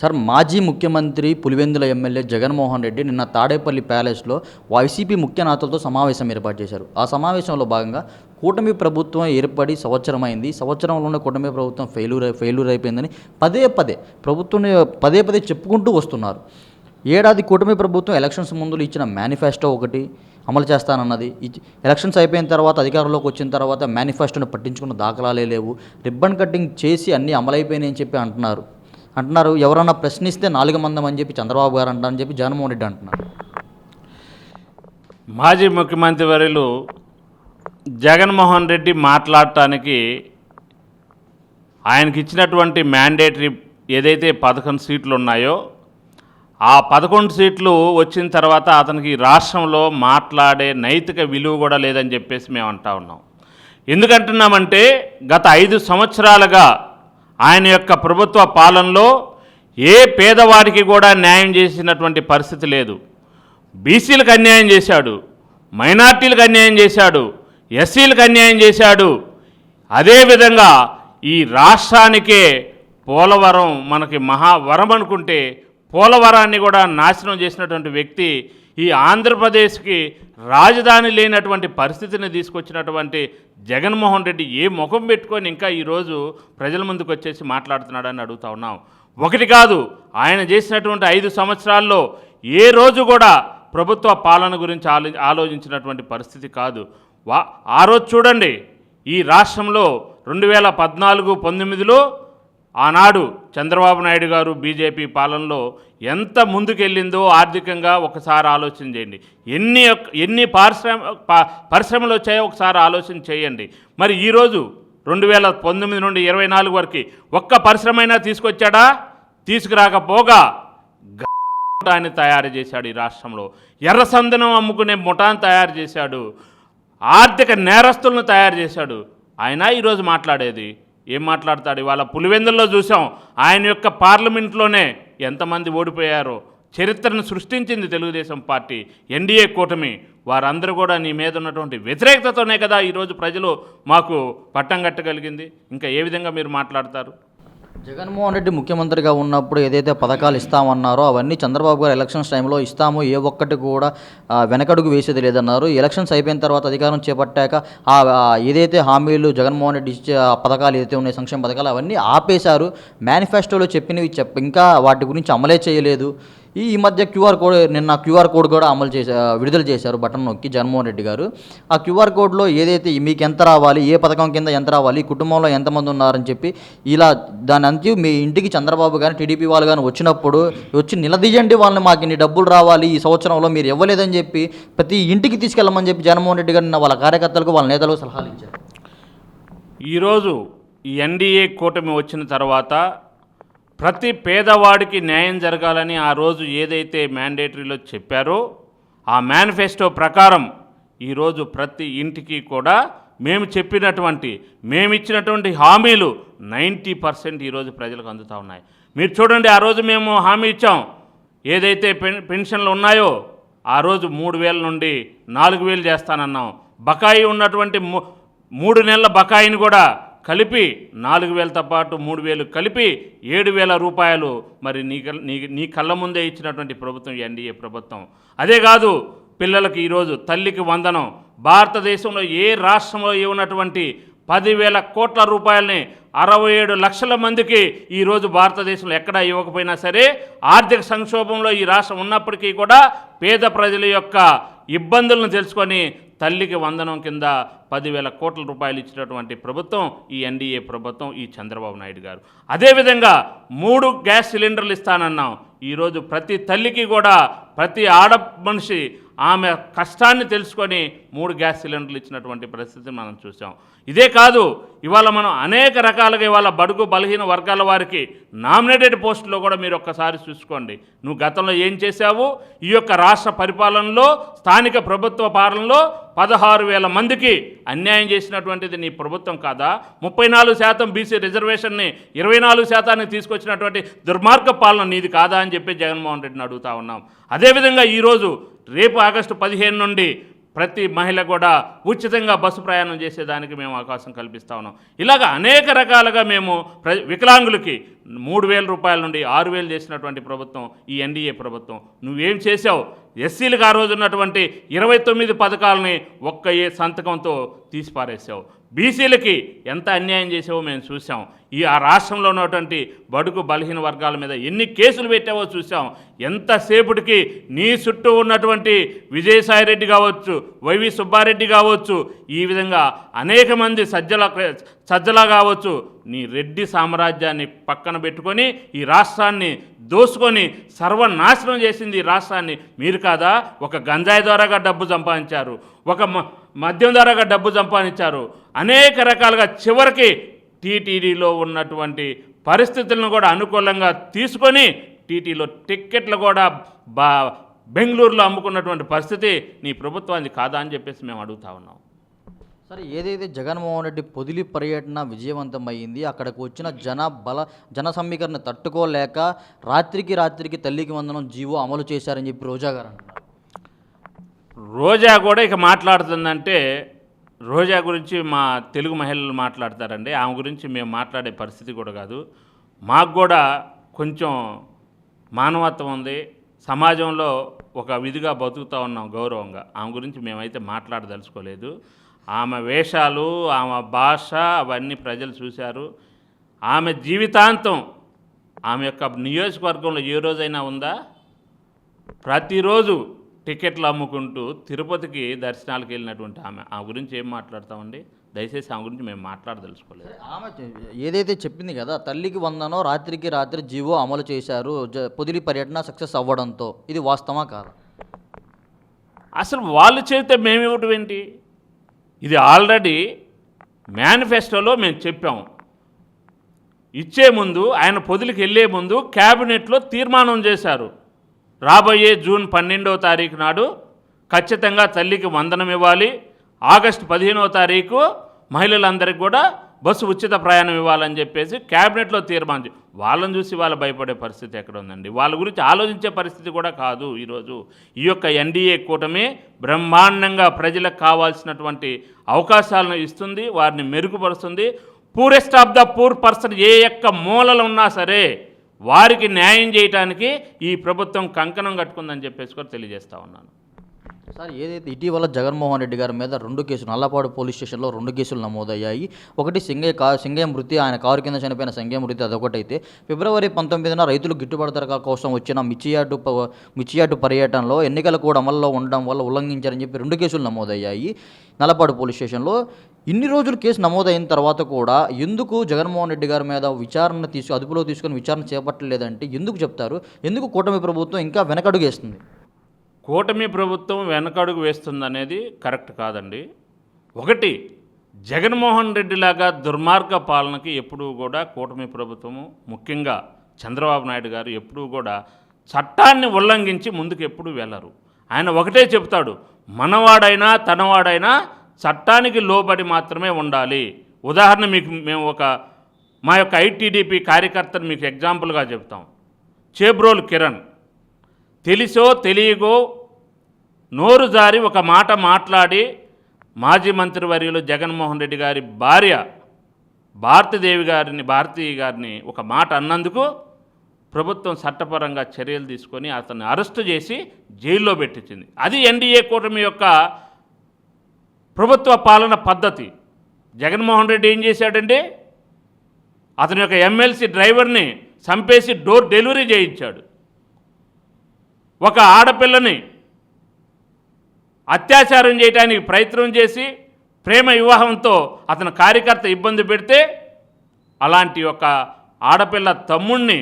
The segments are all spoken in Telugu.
సార్ మాజీ ముఖ్యమంత్రి పులివెందుల ఎమ్మెల్యే జగన్మోహన్ రెడ్డి నిన్న తాడేపల్లి ప్యాలెస్లో వైసీపీ ముఖ్య నేతలతో సమావేశం ఏర్పాటు చేశారు. ఆ సమావేశంలో భాగంగా కూటమి ప్రభుత్వం ఏర్పడి సంవత్సరం అయింది సంవత్సరంలోనే కూటమి ప్రభుత్వం ఫెయిల్యూర్ ఫెయిల్యూర్ అయిపోయిందని పదే పదే ప్రభుత్వం పదే పదే చెప్పుకుంటూ వస్తున్నారు. ఏడాది కూటమి ప్రభుత్వం ఎలక్షన్స్ ముందు ఇచ్చిన మేనిఫెస్టో ఒకటి అమలు చేస్తానన్నది. ఎలక్షన్స్ అయిపోయిన తర్వాత అధికారంలోకి వచ్చిన తర్వాత మేనిఫెస్టోని పట్టించుకున్న దాఖలాలే లేవు. రిబ్బన్ కటింగ్ చేసి అన్నీ అమలైపోయినాయని చెప్పి అంటున్నారు. అంటున్నారు ఎవరన్నా ప్రశ్నిస్తే నాలుగు మందం అని చెప్పి చంద్రబాబు గారు అంటారని చెప్పి జగన్మోహన్ రెడ్డి అంటున్నారు. మాజీ ముఖ్యమంత్రి వర్యులు జగన్మోహన్ రెడ్డి మాట్లాడటానికి ఆయనకి ఇచ్చినటువంటి మ్యాండేటరీ ఏదైతే పదకొండు సీట్లు ఉన్నాయో ఆ పదకొండు సీట్లు వచ్చిన తర్వాత అతనికి రాష్ట్రంలో మాట్లాడే నైతిక విలువ కూడా లేదని చెప్పేసి మేము అంటా ఉన్నాం. ఎందుకంటున్నామంటే గత ఐదు సంవత్సరాలుగా ఆయన యొక్క ప్రభుత్వ పాలనలో ఏ పేదవాడికి కూడా న్యాయం చేసినటువంటి పరిస్థితి లేదు. బీసీలకు అన్యాయం చేశాడు మైనార్టీలకు అన్యాయం చేశాడు ఎస్సీలకు అన్యాయం చేశాడు. అదేవిధంగా ఈ రాష్ట్రానికే పోలవరం మనకి మహావరం అనుకుంటే పోలవరాన్ని కూడా నాశనం చేసినటువంటి వ్యక్తి ఈ ఆంధ్రప్రదేశ్కి రాజధాని లేనటువంటి పరిస్థితిని తీసుకొచ్చినటువంటి జగన్మోహన్ రెడ్డి ఏ ముఖం పెట్టుకొని ఇంకా ఈరోజు ప్రజల ముందుకు వచ్చేసి మాట్లాడుతున్నాడని అడుగుతా ఉన్నాం. ఒకటి కాదు ఆయన చేసినటువంటి ఐదు సంవత్సరాల్లో ఏ రోజు కూడా ప్రభుత్వ పాలన గురించి ఆలో ఆలోచించినటువంటి పరిస్థితి కాదు. వా ఆ రోజు చూడండి ఈ రాష్ట్రంలో రెండు వేల పద్నాలుగు పంతొమ్మిదిలో ఆనాడు చంద్రబాబు నాయుడు గారు బీజేపీ పాలనలో ఎంత ముందుకెళ్ళిందో ఆర్థికంగా ఒకసారి ఆలోచన చేయండి. ఎన్ని ఎన్ని పారిశ్రామ పరిశ్రమలు వచ్చాయో ఒకసారి ఆలోచన చేయండి. మరి ఈరోజు రెండు వేల పంతొమ్మిది నుండి ఇరవై నాలుగు వరకు ఒక్క పరిశ్రమైనా తీసుకొచ్చాడా? తీసుకురాకపోగా ముఠాన్ని తయారు చేశాడు ఈ రాష్ట్రంలో. ఎర్రసందనం అమ్ముకునే ముఠాన్ని తయారు చేశాడు. ఆర్థిక నేరస్తులను తయారు చేశాడు. ఆయన ఈరోజు మాట్లాడేది ఏం మాట్లాడతాడు? ఇవాళ పులివెందుల్లో చూసాం ఆయన యొక్క పార్లమెంట్లోనే ఎంతమంది ఓడిపోయారో. చరిత్రను సృష్టించింది తెలుగుదేశం పార్టీ ఎన్డీఏ కూటమి. వారందరూ కూడా నీ మీద ఉన్నటువంటి వ్యతిరేకతతోనే కదా ఈరోజు ప్రజలు మాకు పట్టం కట్టగలిగింది. ఇంకా ఏ విధంగా మీరు మాట్లాడతారు? జగన్మోహన్ రెడ్డి ముఖ్యమంత్రిగా ఉన్నప్పుడు ఏదైతే పథకాలు ఇస్తామన్నారో అవన్నీ చంద్రబాబు గారు ఎలక్షన్స్ టైంలో ఇస్తాము ఏ ఒక్కటి కూడా వెనకడుగు వేసేది లేదన్నారు. ఎలక్షన్స్ అయిపోయిన తర్వాత అధికారం చేపట్టాక ఆ ఏదైతే హామీలు జగన్మోహన్ రెడ్డి ఇచ్చే పథకాలు ఏదైతే ఉన్నాయి సంక్షేమ పథకాలు అవన్నీ ఆపేశారు. మేనిఫెస్టోలో చెప్పినవి చెప్ప ఇంకా వాటి గురించి అమలే చేయలేదు. ఈ ఈ మధ్య క్యూఆర్ కోడ్ నిన్న క్యూఆర్ కోడ్ కూడా అమలు చేసా విడుదల చేశారు బటన్ నొక్కి జగన్మోహన్ రెడ్డి గారు. ఆ క్యూఆర్ కోడ్లో ఏదైతే మీకు ఎంత రావాలి ఏ పథకం కింద ఎంత రావాలి కుటుంబంలో ఎంతమంది ఉన్నారని చెప్పి ఇలా దాని అంత్యం మీ ఇంటికి చంద్రబాబు కానీ టీడీపీ వాళ్ళు కానీ వచ్చినప్పుడు వచ్చి నిలదీయండి వాళ్ళని మాకు ఇన్ని డబ్బులు రావాలి ఈ సంవత్సరంలో మీరు ఇవ్వలేదని చెప్పి ప్రతి ఇంటికి తీసుకెళ్ళమని చెప్పి జగన్మోహన్ రెడ్డి గారు నిన్న వాళ్ళ కార్యకర్తలకు వాళ్ళ నేతలకు సలహాలు ఇచ్చారు. ఈరోజు ఈ ఎన్డీఏ కూటమి వచ్చిన తర్వాత ప్రతి పేదవాడికి న్యాయం జరగాలని ఆ రోజు ఏదైతే మ్యాండేటరీలో చెప్పారో ఆ మేనిఫెస్టో ప్రకారం ఈరోజు ప్రతి ఇంటికి కూడా మేము చెప్పినటువంటి మేము ఇచ్చినటువంటి హామీలు నైంటీ పర్సెంట్ ఈరోజు ప్రజలకు అందుతూ ఉన్నాయి. మీరు చూడండి ఆ రోజు మేము హామీ ఇచ్చాం. ఏదైతే పెన్ పెన్షన్లు ఉన్నాయో ఆ రోజు మూడు వేల నుండి నాలుగు వేలు చేస్తానన్నాం. బకాయి ఉన్నటువంటి మూడు నెలల బకాయిని కూడా కలిపి నాలుగు వేలతో పాటు మూడు వేలు కలిపి ఏడు వేల రూపాయలు మరి నీ కల్- నీ నీ కళ్ళ ముందే ఇచ్చినటువంటి ప్రభుత్వం ఎన్డీఏ ప్రభుత్వం. అదే కాదు పిల్లలకు ఈరోజు తల్లికి వందనం. భారతదేశంలో ఏ రాష్ట్రంలో ఉన్నటువంటి పదివేల కోట్ల రూపాయలని అరవై ఏడు లక్షల మందికి ఈరోజు భారతదేశంలో ఎక్కడా ఇవ్వకపోయినా సరే ఆర్థిక సంక్షోభంలో ఈ రాష్ట్రం ఉన్నప్పటికీ కూడా పేద ప్రజల యొక్క ఇబ్బందులను తెలుసుకొని తల్లికి వందనం కింద పదివేల కోట్ల రూపాయలు ఇచ్చినటువంటి ప్రభుత్వం ఈ ఎన్డీఏ ప్రభుత్వం ఈ చంద్రబాబు నాయుడు గారు. అదేవిధంగా మూడు గ్యాస్ సిలిండర్లు ఇస్తానన్నాం. ఈరోజు ప్రతి తల్లికి కూడా ప్రతి ఆడ మనిషి ఆమె కష్టాన్ని తెలుసుకొని మూడు గ్యాస్ సిలిండర్లు ఇచ్చినటువంటి పరిస్థితి మనం చూసాం ఇదే కాదు ఇవాళ మనం అనేక రకాలుగా ఇవాళ బడుగు బలహీన వర్గాల వారికి నామినేటెడ్ పోస్టులో కూడా మీరు ఒక్కసారి చూసుకోండి. నువ్వు గతంలో ఏం చేశావు? ఈ యొక్క రాష్ట్ర పరిపాలనలో స్థానిక ప్రభుత్వ పాలనలో పదహారు వేల మందికి అన్యాయం చేసినటువంటిది నీ ప్రభుత్వం కాదా? ముప్పై నాలుగు శాతం బీసీ రిజర్వేషన్ని ఇరవై నాలుగు శాతానికి తీసుకొచ్చినటువంటి దుర్మార్గ పాలన నీది కాదా అని చెప్పి జగన్మోహన్ రెడ్డిని అడుగుతా ఉన్నాం. అదేవిధంగా ఈరోజు రేపు ఆగస్టు పదిహేను నుండి ప్రతి మహిళ కూడా ఉచితంగా బస్సు ప్రయాణం చేసేదానికి మేము అవకాశం కల్పిస్తా ఉన్నాం. ఇలాగ అనేక రకాలుగా మేము ప్ర వికలాంగులకి మూడు వేల రూపాయల నుండి ఆరు వేలు చేసినటువంటి ప్రభుత్వం ఈ ఎన్డీఏ ప్రభుత్వం. నువ్వేం చేసావు ఎస్సీలకు ఆ రోజు ఉన్నటువంటి ఇరవై తొమ్మిది పథకాలని ఒక్క ఏ సంతకంతో తీసిపారేసావు బీసీలకి ఎంత అన్యాయం చేసావో మేము చూసాం ఈ ఆ రాష్ట్రంలో ఉన్నటువంటి బడుగు బలహీన వర్గాల మీద ఎన్ని కేసులు పెట్టావో చూసాం ఎంతసేపటికి నీ చుట్టూ ఉన్నటువంటి విజయసాయిరెడ్డి కావచ్చు వైవి సుబ్బారెడ్డి కావచ్చు ఈ విధంగా అనేక మంది సజ్జల సజ్జల కావచ్చు నీ రెడ్డి సామ్రాజ్యాన్ని పక్కన పెట్టుకొని ఈ రాష్ట్రాన్ని దోసుకొని సర్వనాశనం చేసింది ఈ రాష్ట్రాన్ని. మీరు కాదా? ఒక గంజాయి ద్వారాగా డబ్బు సంపాదించారు. ఒక మ- మద్యం ద్వారాగా డబ్బు సంపాదించారు. అనేక రకాలుగా చివరికి టీటీడీలో ఉన్నటువంటి పరిస్థితులను కూడా అనుకూలంగా తీసుకొని టీటీలో టిక్కెట్లు కూడా బా బెంగళూరులో అమ్ముకున్నటువంటి పరిస్థితి నీ ప్రభుత్వానికి కాదా అని చెప్పేసి మేము అడుగుతా ఉన్నాం. సరే ఏదైతే జగన్మోహన్ రెడ్డి పొదిలి పర్యటన విజయవంతమైంది అక్కడికి వచ్చిన జన బల జన సమీకరణ తట్టుకోలేక రాత్రికి రాత్రికి తల్లికి వందనం జీవో అమలు చేశారని చెప్పి రోజా గారు అంటున్నారు. రోజా కూడా ఇక మాట్లాడుతుందంటే రోజా గురించి మా తెలుగు మహిళలు మాట్లాడతారండి. ఆమె గురించి మేము మాట్లాడే పరిస్థితి కూడా కాదు. మాకు కూడా కొంచెం మానవత్వం ఉంది. సమాజంలో ఒక విధిగా బతుకుతూ ఉన్నాం గౌరవంగా. ఆమె గురించి మేమైతే మాట్లాడదలుచుకోలేదు. ఆమె వేషాలు ఆమె భాష అవన్నీ ప్రజలు చూశారు. ఆమె జీవితాంతం ఆమె యొక్క నియోజకవర్గంలో ఏ రోజైనా ఉందా? ప్రతిరోజు టికెట్లు అమ్ముకుంటూ తిరుపతికి దర్శనాలకు వెళ్ళినటువంటి ఆమె. ఆ గురించి ఏం మాట్లాడతామండి? దయచేసి ఆమె గురించి మేము మాట్లాడదలుచుకోలేదు. ఆమె ఏదైతే చెప్పింది కదా తల్లికి వందనం రాత్రికి రాత్రి జీవో అమలు చేశారు పొదిలి పర్యటన సక్సెస్ అవ్వడంతో ఇది వాస్తవా కాదా? అసలు వాళ్ళు చెబితే మేము ఇవ్వటం ఏంటి? ఇది ఆల్రెడీ మేనిఫెస్టోలో మేము చెప్పాము ఇచ్చే ముందు ఆయన పొదిలికి వెళ్ళే ముందు క్యాబినెట్లో తీర్మానం చేశారు. రాబోయే జూన్ పన్నెండవ తారీఖు నాడు ఖచ్చితంగా తల్లికి వందనం ఇవ్వాలి. ఆగస్టు పదిహేనవ తారీఖు మహిళలందరికీ కూడా బస్సు ఉచిత ప్రయాణం ఇవ్వాలని చెప్పేసి క్యాబినెట్లో తీర్మానం వాళ్ళని చూసి వాళ్ళు భయపడే పరిస్థితి ఎక్కడ ఉందండి? వాళ్ళ గురించి ఆలోచించే పరిస్థితి కూడా కాదు ఈరోజు. ఈ యొక్క ఎన్డీఏ కూటమి బ్రహ్మాండంగా ప్రజలకు కావాల్సినటువంటి అవకాశాలను ఇస్తుంది వారిని మెరుగుపరుస్తుంది. Purest of the poor person ఏ యొక్క మూలలు ఉన్నా సరే వారికి న్యాయం చేయటానికి ఈ ప్రభుత్వం కంకణం కట్టుకుందని చెప్పేసి కూడా తెలియజేస్తా ఉన్నాను. సార్ ఏదైతే ఇటీవల జగన్మోహన్ రెడ్డి గారి మీద రెండు కేసులు నల్లపాడు పోలీస్ స్టేషన్లో రెండు కేసులు నమోదయ్యాయి ఒకటి సింగయ్య కా సింగయ్య మృతి ఆయన కారు కింద చనిపోయిన సింగయ్య మృతి అదొకటైతే ఫిబ్రవరి పంతొమ్మిదిన రైతులు గిట్టుబాటు ధర కోసం వచ్చిన మిచ్చియాటు ప- మిర్చియాటు పర్యటనలో ఎన్నికల కూడా అమల్లో ఉండడం వల్ల ఉల్లంఘించారని చెప్పి రెండు కేసులు నమోదయ్యాయి. నల్లపాడు పోలీస్ స్టేషన్లో ఇన్ని రోజులు కేసు నమోదైన తర్వాత కూడా ఎందుకు జగన్మోహన్ రెడ్డి గారి మీద విచారణ తీసుకు అదుపులో తీసుకొని విచారణ చేపట్టలేదంటే ఎందుకు చెప్తారు? ఎందుకు కూటమి ప్రభుత్వం ఇంకా వెనకడుగేస్తుంది కూటమి ప్రభుత్వం వెనకడుగు వేస్తుంది అనేది కరెక్ట్ కాదండి. ఒకటి జగన్మోహన్ రెడ్డి లాగా దుర్మార్గ పాలనకి ఎప్పుడూ కూడా కూటమి ప్రభుత్వము ముఖ్యంగా చంద్రబాబు నాయుడు గారు ఎప్పుడూ కూడా చట్టాన్ని ఉల్లంఘించి ముందుకు ఎప్పుడూ వెళ్ళరు. ఆయన ఒకటే చెప్తాడు మనవాడైనా తనవాడైనా చట్టానికి లోబడి మాత్రమే ఉండాలి. ఉదాహరణ మీకు మేము ఒక మా యొక్క ఐటీడీపీ కార్యకర్తను మీకు ఎగ్జాంపుల్గా చెప్తాం. చేబ్రోల్ కిరణ్. తెలిసో తెలియగో నోరు జారి ఒక మాట మాట్లాడి మాజీ మంత్రివర్యులు జగన్మోహన్ రెడ్డి గారి భార్య భారతీదేవి గారిని భారతీయ గారిని ఒక మాట అన్నందుకు ప్రభుత్వం చట్టపరంగా చర్యలు తీసుకొని అతన్ని అరెస్టు చేసి జైల్లో పెట్టించింది. అది ఎన్డీఏ కూటమి యొక్క ప్రభుత్వ పాలన పద్ధతి. జగన్మోహన్ రెడ్డి ఏం చేశాడండి అతని యొక్క ఎమ్మెల్సీ డ్రైవర్ని చంపేసి డోర్ డెలివరీ చేయించాడు. ఒక ఆడపిల్లని అత్యాచారం చేయడానికి ప్రయత్నం చేసి ప్రేమ వివాహంతో అతని కార్యకర్త ఇబ్బంది పెడితే అలాంటి ఒక ఆడపిల్ల తమ్ముణ్ణి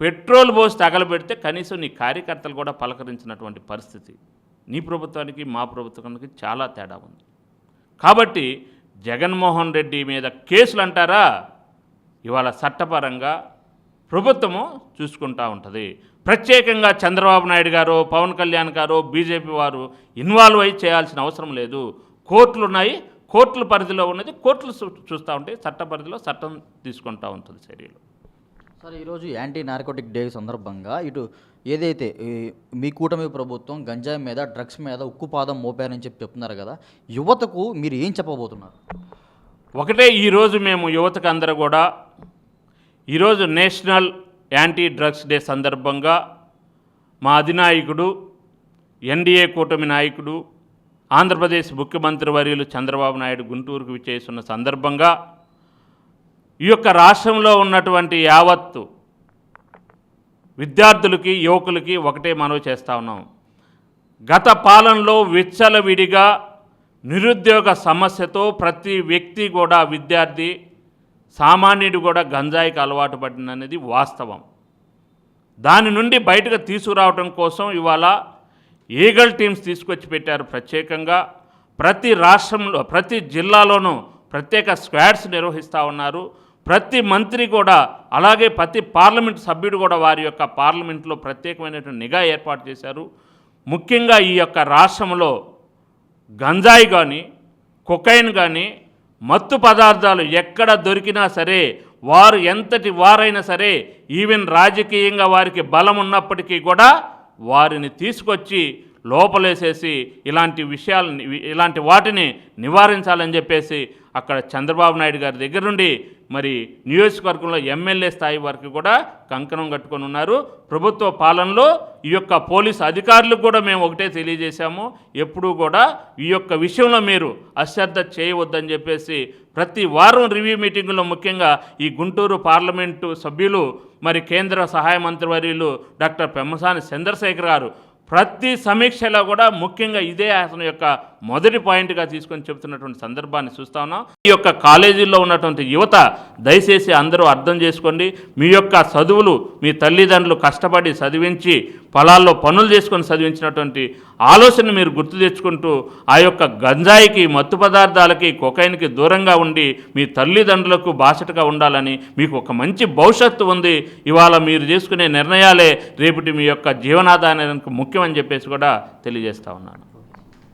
పెట్రోల్ పోసి తగలబెడితే కనీసం నీ కార్యకర్తలు కూడా పలకరించినటువంటి పరిస్థితి. నీ ప్రభుత్వానికి మా ప్రభుత్వానికి చాలా తేడా ఉంది. కాబట్టి జగన్మోహన్ రెడ్డి మీద కేసులు అంటారా? ఇవాళ చట్టపరంగా ప్రభుత్వము చూసుకుంటా ఉంటుంది. ప్రత్యేకంగా చంద్రబాబు నాయుడు గారు పవన్ కళ్యాణ్ గారు బీజేపీ వారు ఇన్వాల్వ్ అయి చేయాల్సిన అవసరం లేదు. కోర్టులు ఉన్నాయి కోర్టుల పరిధిలో ఉన్నది కోర్టులు చూ- చూస్తూ ఉంటాయి చట్ట పరిధిలో చట్టం తీసుకుంటూ ఉంటుంది చర్యలు సార్ ఈరోజు యాంటీ నార్కోటిక్ డే సందర్భంగా ఇటు ఏదైతే మీ కూటమి ప్రభుత్వం గంజాయి మీద డ్రగ్స్ మీద ఉక్కుపాదం మోపారని చెప్పి చెప్తున్నారు కదా యువతకు మీరు ఏం చెప్పబోతున్నారు? ఒకటే ఈరోజు మేము యువతకు అందరూ కూడా ఈరోజు నేషనల్ యాంటీ డ్రగ్స్ డే సందర్భంగా మా అధినాయకుడు ఎన్డీఏ కూటమి నాయకుడు ఆంధ్రప్రదేశ్ ముఖ్యమంత్రి వర్యులు చంద్రబాబు నాయుడు గుంటూరుకు విచ్చేస్తున్న సందర్భంగా ఈ యొక్క రాష్ట్రంలో ఉన్నటువంటి యావత్తు విద్యార్థులకి యువకులకి ఒకటే మనవి చేస్తా ఉన్నాం. గత పాలనలో విచ్చలవిడిగా నిరుద్యోగ సమస్యతో ప్రతి వ్యక్తి కూడా విద్యార్థి సామాన్యుడు కూడా గంజాయికి అలవాటు పడిందనేది వాస్తవం. దాని నుండి బయటకు తీసుకురావడం కోసం ఇవాళ ఈగల్ టీమ్స్ తీసుకొచ్చి పెట్టారు ప్రత్యేకంగా. ప్రతి రాష్ట్రంలో ప్రతి జిల్లాలోనూ ప్రత్యేక స్క్వాడ్స్ నిర్వహిస్తూ ఉన్నారు. ప్రతి మంత్రి కూడా అలాగే ప్రతి పార్లమెంట్ సభ్యుడు కూడా వారి యొక్క పార్లమెంట్లో ప్రత్యేకమైనటువంటి నిఘా ఏర్పాటు చేశారు. ముఖ్యంగా ఈ యొక్క రాష్ట్రంలో గంజాయి కానీ కొకైన్ కానీ మత్తు పదార్థాలు ఎక్కడ దొరికినా సరే వారు ఎంతటి వారైనా సరే ఈవెన్ రాజకీయంగా వారికి బలం ఉన్నప్పటికీ కూడా వారిని తీసుకొచ్చి లోపలేసేసి ఇలాంటి విషయాలని ఇలాంటి వాటిని నివారించాలని చెప్పేసి అక్కడ చంద్రబాబు నాయుడు గారి దగ్గర నుండి మరి నియోజకవర్గంలో ఎమ్మెల్యే స్థాయి వరకు కూడా కంకణం కట్టుకొని ఉన్నారు. ప్రభుత్వ పాలనలో ఈ యొక్క పోలీసు అధికారులకు కూడా మేము ఒకటే తెలియజేశాము. ఎప్పుడూ కూడా ఈ యొక్క విషయంలో మీరు అశ్రద్ధ చేయవద్దని చెప్పేసి ప్రతి వారం రివ్యూ మీటింగులో ముఖ్యంగా ఈ గుంటూరు పార్లమెంటు సభ్యులు మరి కేంద్ర సహాయ మంత్రివర్యులు డాక్టర్ పెమ్మసాని చంద్రశేఖర్ గారు ప్రతి సమీక్షలో కూడా ముఖ్యంగా ఇదే అతని యొక్క మొదటి పాయింట్గా తీసుకొని చెబుతున్నటువంటి సందర్భాన్ని చూస్తా ఉన్నాం. ఈ యొక్క కాలేజీల్లో ఉన్నటువంటి యువత దయచేసి అందరూ అర్థం చేసుకోండి. మీ యొక్క చదువులు మీ తల్లిదండ్రులు కష్టపడి చదివించి పొలాల్లో పనులు చేసుకొని చదివించినటువంటి ఆలోచన మీరు గుర్తు తెచ్చుకుంటూ ఆ యొక్క గంజాయికి మత్తు పదార్థాలకి కొకైన్కి దూరంగా ఉండి మీ తల్లిదండ్రులకు బాసటగా ఉండాలని మీకు ఒక మంచి భవిష్యత్తు ఉంది. ఇవాళ మీరు చేసుకునే నిర్ణయాలే రేపటి మీ యొక్క జీవనాధారానికి ముఖ్యమని చెప్పేసి కూడా తెలియజేస్తా ఉన్నాను.